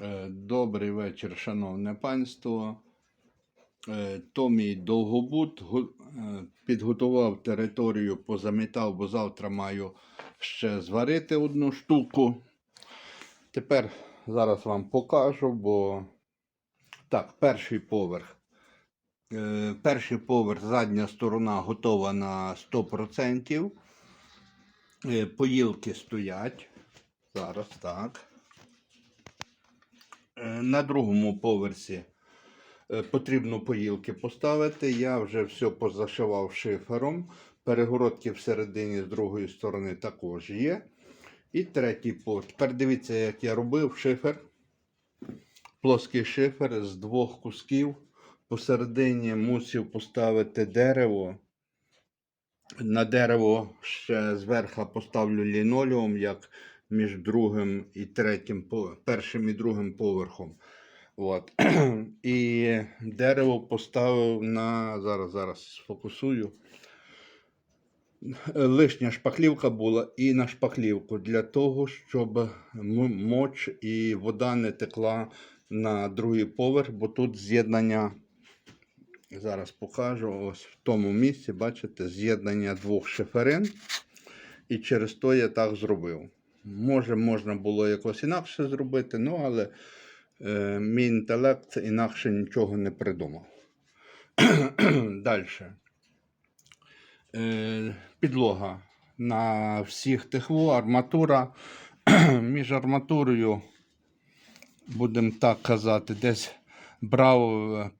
Е, Добрий вечір, шановне панство. Е, Томій Довгобут е, підготував територію, позамітав, бо завтра маю ще зварити одну штуку. Тепер зараз вам покажу, бо так, перший поверх. Перший поверх, задня сторона готова на 100%. Е, Поїлки стоять. Зараз так. Е, На другому поверсі е, потрібно поїлки поставити. Я вже все позашивав шифером. Перегородки всередині з другої сторони також є. І третій поверх. Тепер дивіться, як я робив шифер. Плоский шифер з двох кусків. Посередині мусив поставити дерево. На дерево ще зверху поставлю лінолеум, як між другим і третім, першим і другим поверхом. От. І дерево поставив на. Зараз, зараз сфокусую. Лишня шпаклівка була і на шпаклівку для того, щоб моч і вода не текла на другий поверх, бо тут з'єднання. Зараз покажу ось в тому місці, бачите, з'єднання двох шиферин. І через то я так зробив. Може, можна було якось інакше зробити, ну але е, мій інтелект інакше нічого не придумав. Далі. Е, підлога на всіх тихву, арматура. Між арматурою, будемо так казати, десь брав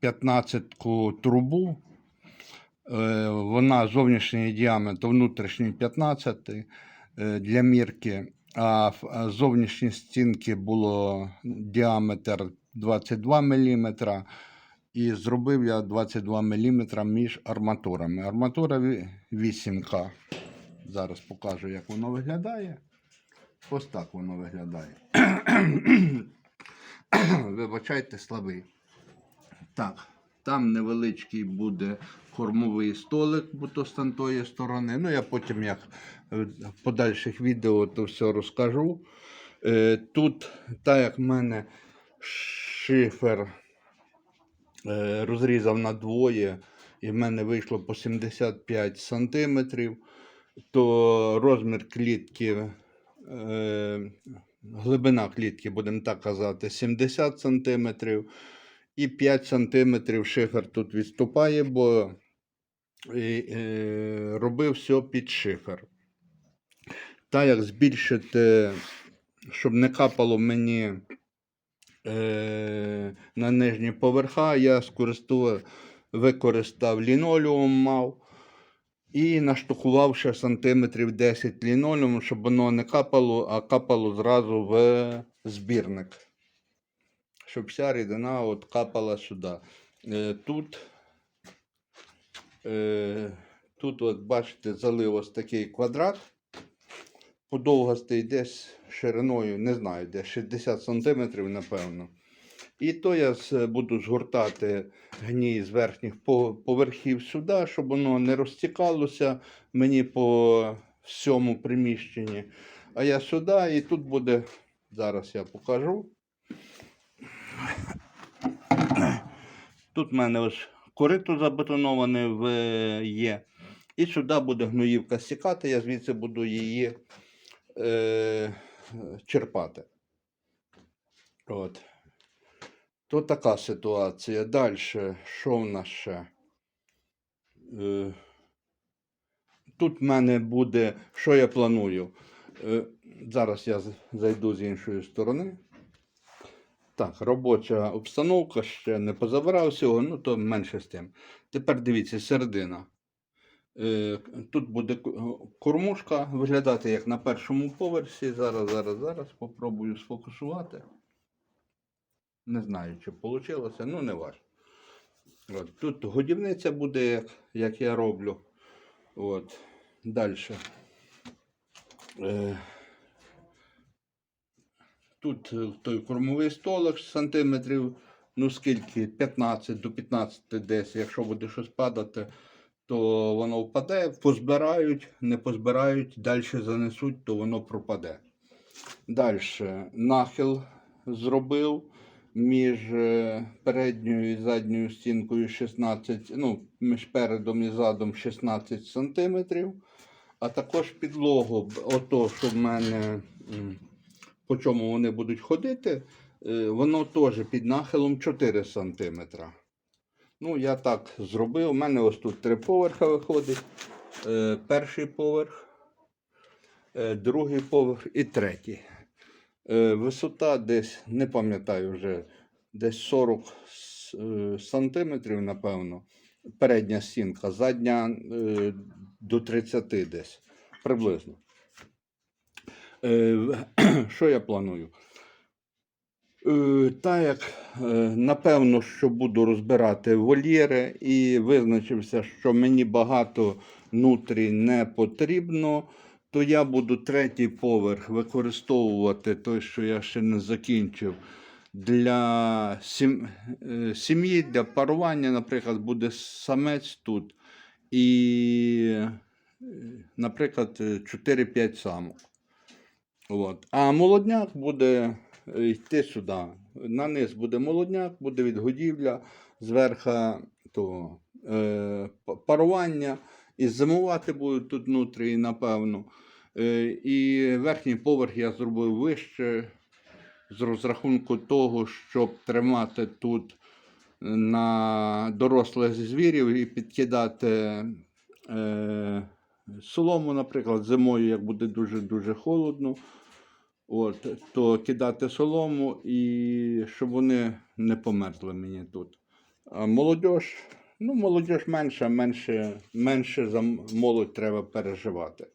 15-ку трубу. Е, Вона зовнішній діаметр, внутрішній 15 е, для мірки, а зовнішні стінки було діаметр 22 мм. І зробив я 22 мм між арматурами. Арматура ві- 8К. Зараз покажу, як воно виглядає. Ось так воно виглядає. Вибачайте, слабий. Так, там невеличкий буде кормовий столик, бо з тої сторони. Ну, я потім, як е, в подальших відео, то все розкажу. Е, Тут, так як в мене шифер е, розрізав на двоє, і в мене вийшло по 75 сантиметрів, то розмір клітки, глибина клітки, будемо так казати, 70 сантиметрів. І 5 сантиметрів шифер тут відступає, бо і, е, робив все під шифер. Та як збільшити, щоб не капало мені е, на нижні поверха, я скористував, використав лінолеум мав і наштукував ще сантиметрів 10 лінолеум, щоб воно не капало, а капало зразу в збірник. Щоб вся рідина от капала сюди. Е, тут, е, тут, от бачите, залив ось такий квадрат. Подовгастий десь шириною, не знаю, десь 60 см, напевно. І то я буду згортати гній з верхніх поверхів сюди, щоб воно не розтікалося мені по всьому приміщенні. А я сюди, і тут буде, зараз я покажу. Тут в мене ось корито забетоноване в, є. І сюди буде гноївка стікати, я звідси буду її е, черпати. От. То така ситуація. Далі, що в нас ще? Е, тут в мене буде, що я планую? Е, зараз я зайду з іншої сторони. Так, робоча обстановка ще не позабирав всього, ну то менше з тим. Тепер дивіться, середина. Е, Тут буде кормушка виглядати як на першому поверсі. Зараз, зараз, зараз попробую сфокусувати. Не знаю, чи вийшло, ну не важко. От, тут годівниця буде, як, як я роблю. От. Далі. Е, Тут е, той кормовий столик сантиметрів, ну скільки, 15 до 15 десь, якщо буде щось падати, то воно впаде, позбирають, не позбирають, далі занесуть, то воно пропаде. Далі нахил зробив між е, передньою і задньою стінкою 16, ну, між передом і задом 16 сантиметрів. А також підлогу, ото, що в мене, по чому вони будуть ходити, е, воно теж під нахилом 4 сантиметра. Ну, я так зробив. У мене ось тут три поверха виходить. Е, перший поверх, е, другий поверх і третій. Висота десь, не пам'ятаю вже, десь 40 с- е, сантиметрів, напевно. Передня стінка, задня до 30 десь приблизно. Е, що я планую? Е, Так як е, напевно, що буду розбирати вольєри і визначився, що мені багато нутрій не потрібно, то я буду третій поверх використовувати той, що я ще не закінчив. Для сім'ї, для парування, наприклад, буде самець тут і, наприклад, е, 4-5 самок. От. А молодняк буде е, йти сюди. На низ буде молодняк, буде відгодівля, зверху то, е, парування. І зимувати будуть тут внутрі, напевно. Е, і верхній поверх я зробив вище з розрахунку того, щоб тримати тут на дорослих звірів і підкидати е, солому, наприклад, зимою, як буде дуже-дуже холодно. От, то кидати солому і щоб вони не померзли мені тут. А молодь, ну, молодь менше, менше, менше за молодь треба переживати.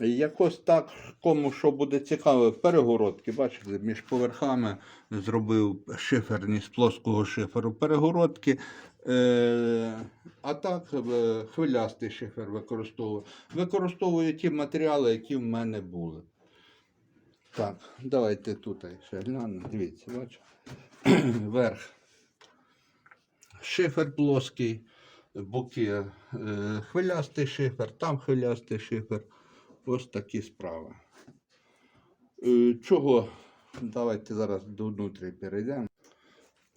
Якось так, кому що буде цікаве, перегородки, бачите, між поверхами зробив шиферні з плоского шиферу перегородки. Е, а так е, хвилястий шифер використовую. Використовую ті матеріали, які в мене були. Так, давайте тут ще глянемо. Дивіться, бачите. Верх. Шифер плоский, боки е, хвилястий шифер, там хвилястий шифер. Ось такі справи. Е, чого? Давайте зараз до внутрі перейдемо.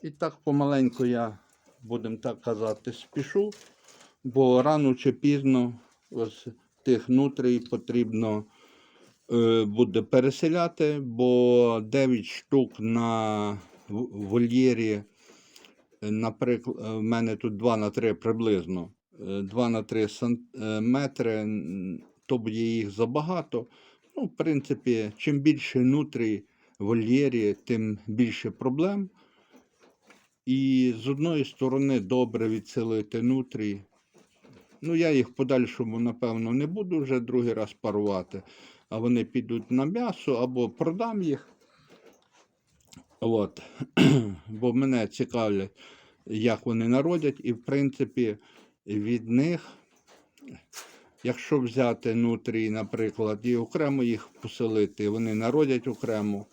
І так помаленьку я, будемо так казати, спішу, бо рано чи пізно ось тих внутрій потрібно е, буде переселяти, бо 9 штук на вольєрі, е, наприклад, в мене тут 2 на 3 приблизно, 2 на 3 метри, то буде їх забагато. Ну, в принципі, чим більше нутрій в вольєрі, тим більше проблем. І з одної сторони добре відселити нутрій. Ну, я їх в подальшому, напевно, не буду вже другий раз парувати, а вони підуть на м'ясо або продам їх. От. Бо мене цікавлять, як вони народять, і в принципі від них, якщо взяти нутрій, наприклад, і окремо їх поселити, вони народять окремо,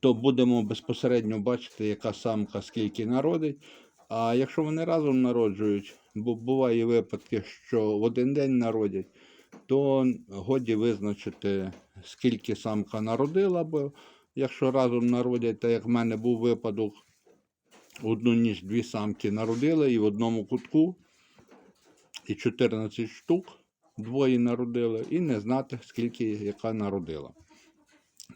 то будемо безпосередньо бачити, яка самка скільки народить. А якщо вони разом народжують, бо буває випадки, що в один день народять, то годі визначити, скільки самка народила, бо якщо разом народять, так як в мене був випадок, одну ніч дві самки народили і в одному кутку, і 14 штук, двоє народили, і не знати, скільки яка народила.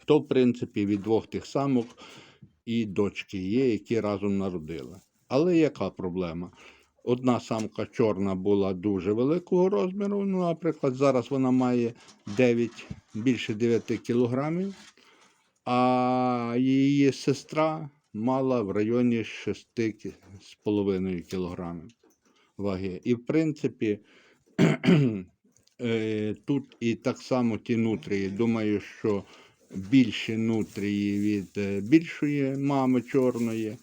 То, в принципі, від двох тих самок і дочки є, які разом народили. Але яка проблема? Одна самка чорна була дуже великого розміру. Ну, наприклад, зараз вона має 9, більше 9 кілограмів, а її сестра мала в районі 6,5 кілограмів ваги. І в принципі, е, тут і так само ті нутрії. Думаю, що більші нутрії від е, більшої мами чорної,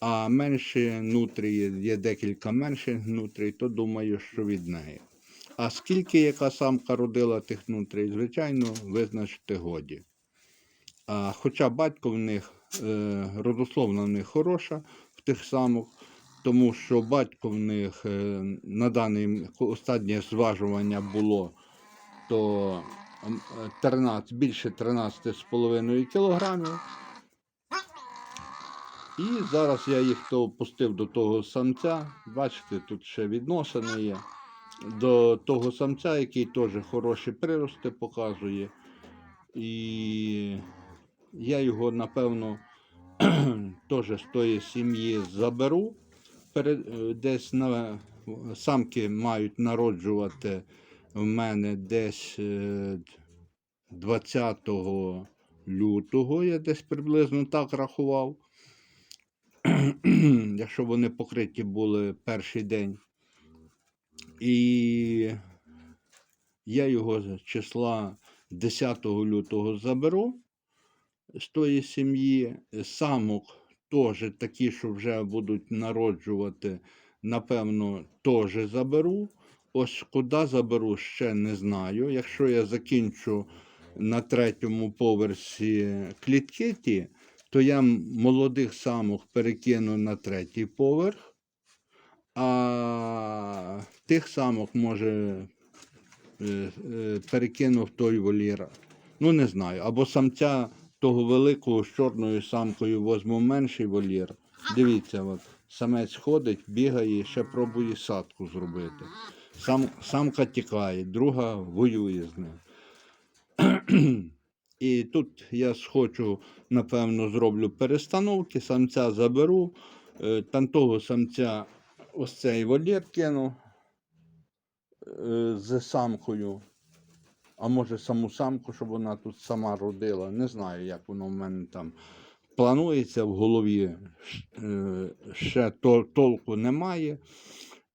а менші нутрії, є декілька менших нутрій, то думаю, що від неї. А скільки яка самка родила тих нутрій, звичайно, визначити годі. А, хоча батько в них, е, родословна в них хороша в тих самок, тому що батько в них е, на даний останнє зважування було, то е, 13, більше 13,5 кілограмів. І зараз я їх то опустив до того самця. Бачите, тут ще відносини є. До того самця, який теж хороші прирости показує. І я його, напевно, теж з тої сім'ї заберу. Е, десь на самки мають народжувати в мене десь е, 20 лютого, я десь приблизно так рахував. Якщо вони покриті були перший день. І я його з числа 10 лютого заберу з тої сім'ї. Самок теж такі, що вже будуть народжувати, напевно, теж заберу. Ось куди заберу, ще не знаю. Якщо я закінчу на третьому поверсі клітки ті, то я молодих самок перекину на третій поверх, а тих самок може е, е, перекину в той вольєр. Ну, не знаю. Або самця того великого з чорною самкою возьму менший вольєр. Дивіться, от, самець ходить, бігає, ще пробує садку зробити. Сам, самка тікає, друга воює з ним. І тут я схочу, напевно, зроблю перестановки, самця заберу, е, там того самця ось цей вольєр кину е, з самкою. А може саму самку, щоб вона тут сама родила. Не знаю, як воно в мене там планується в голові. Е, Ще толку немає.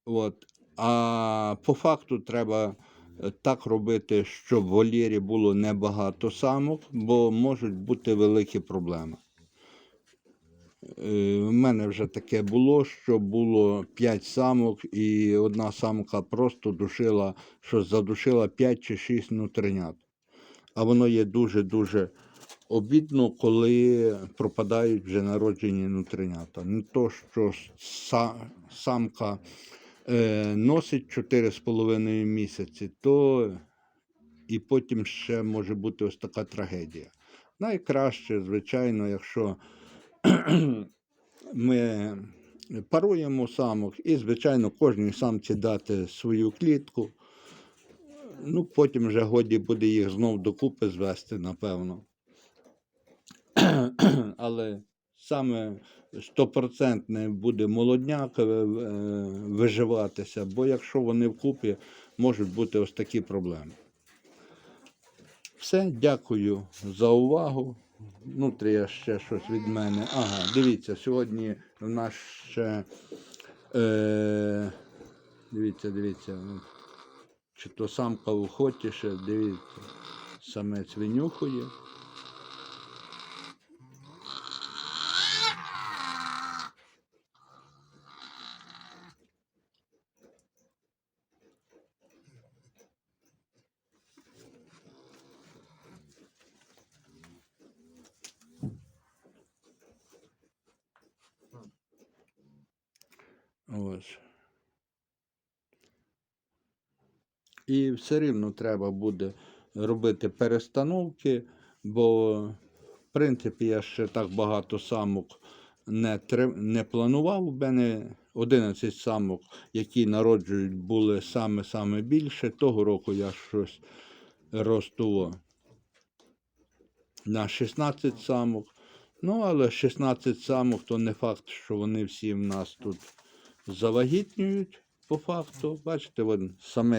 От. А по факту треба е, так робити, щоб в вольєрі було небагато самок, бо можуть бути великі проблеми. Е, У мене вже таке було, що було 5 самок, і одна самка просто душила, що задушила 5 чи 6 нутринят. А воно є дуже-дуже обідно, коли пропадають вже народжені нутринята. Не то, що самка е, носить 4,5 місяці, то і потім ще може бути ось така трагедія. Найкраще, звичайно, якщо ми паруємо самок і, звичайно, кожній самці дати свою клітку. Ну, потім вже годі буде їх знов докупи звести, напевно. Але саме стопроцентне буде молодняк е, виживатися, бо якщо вони вкупі, можуть бути ось такі проблеми. Все, дякую за увагу. Внутрі ще щось від мене. Ага, дивіться, сьогодні в нас ще. Е, дивіться, дивіться. Чи то самка в охоті ще, дивіться, самець винюхує. Ось. І все рівно треба буде робити перестановки, бо, в принципі, я ще так багато самок не, не планував. У мене 11 самок, які народжують, були саме-саме більше. Того року я щось ростуло на 16 самок. Ну, але 16 самок, то не факт, що вони всі в нас тут завагітнюють по факту. Бачите, вон, саме